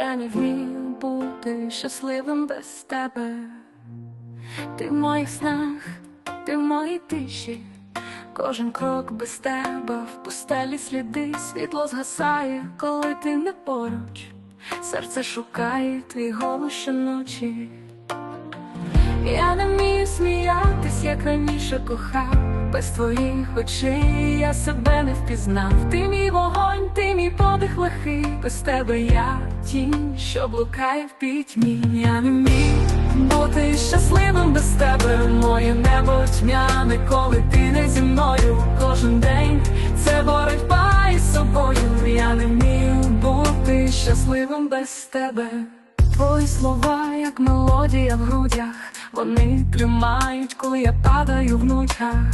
Я не вмію бути щасливим без тебе. Ти в моїх снах, ти в моїй тиші. Кожен крок без тебе в пустелі сліди, світло згасає, коли ти не поруч. Серце шукає твій голос щоночі. Я не вмію сміятись, як раніше кохав. Без твоїх очей я себе не впізнав. Ти мій вогонь, ти мій подих лихий. Без тебе я тінь, що блукає в пітьмі. Я не вмію бути щасливим без тебе. Моє небо тьмяне, коли ти не зі мною. Кожен день це боротьба із собою. Я не вмію бути щасливим без тебе. Твої слова, як мелодія в грудях, вони тримають, коли я падаю в нудьгах.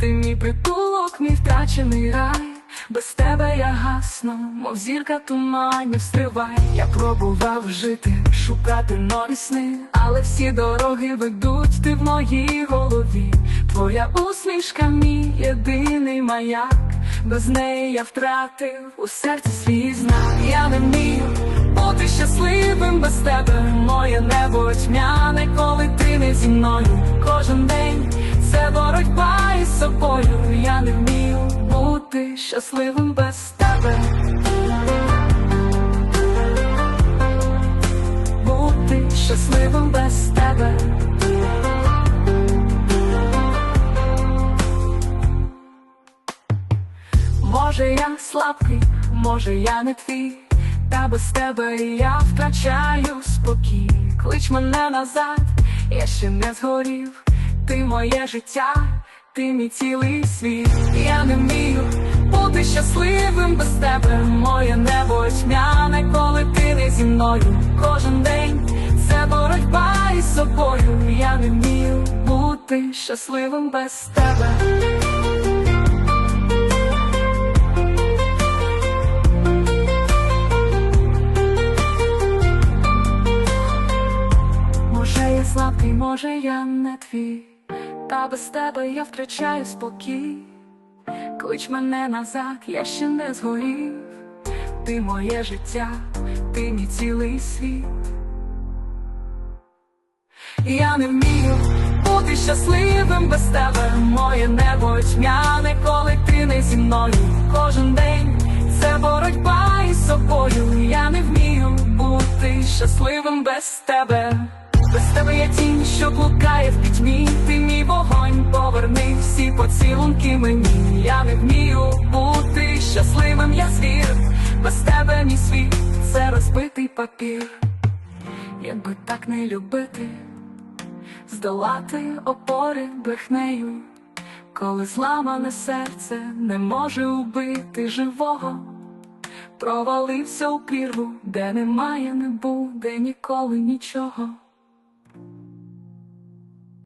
Ти мій притулок, мій втрачений рай. Без тебе я гасну, мов зірка туманів стривай. Я пробував жити, шукати нові сни, але всі дороги ведуть ти в моїй голові. Твоя усмішка, мій єдиний маяк. Без неї я втратив у серці свій знак. Я не без тебе. Моє небо тьмяне, коли ти не зі мною. Кожен день це боротьба із собою. Я не вмію бути щасливим без тебе. Бути щасливим без тебе. Може, я слабкий, може, я не твій, та без тебе я втрачаю спокій. Мене назад, я ще не згорів. Ти моє життя, ти мій цілий світ. Я не вмію бути щасливим без тебе. Моє небо тьмяне, коли ти не зі мною. Кожен день це боротьба із собою. Я не вмію бути щасливим без тебе. Слабкий, може, я не твій, та без тебе я втрачаю спокій. Клич мене назад, я ще не згорів. Ти моє життя, ти мій цілий світ. Я не вмію бути щасливим без тебе. Моє небо тьмяне, коли ти не зі мною. Кожен день це боротьба із собою. Я не вмію бути щасливим без тебе. Без тебе я тінь, що блукає в пітьмі. Ти мій вогонь, поверни всі поцілунки мені. Я не вмію бути щасливим, я звір. Без тебе мій світ це розбитий папір. Якби так не любити, здолати опори брехнею, коли зламане серце не може убити живого, провалився у прірву, де немає, не буде ніколи нічого.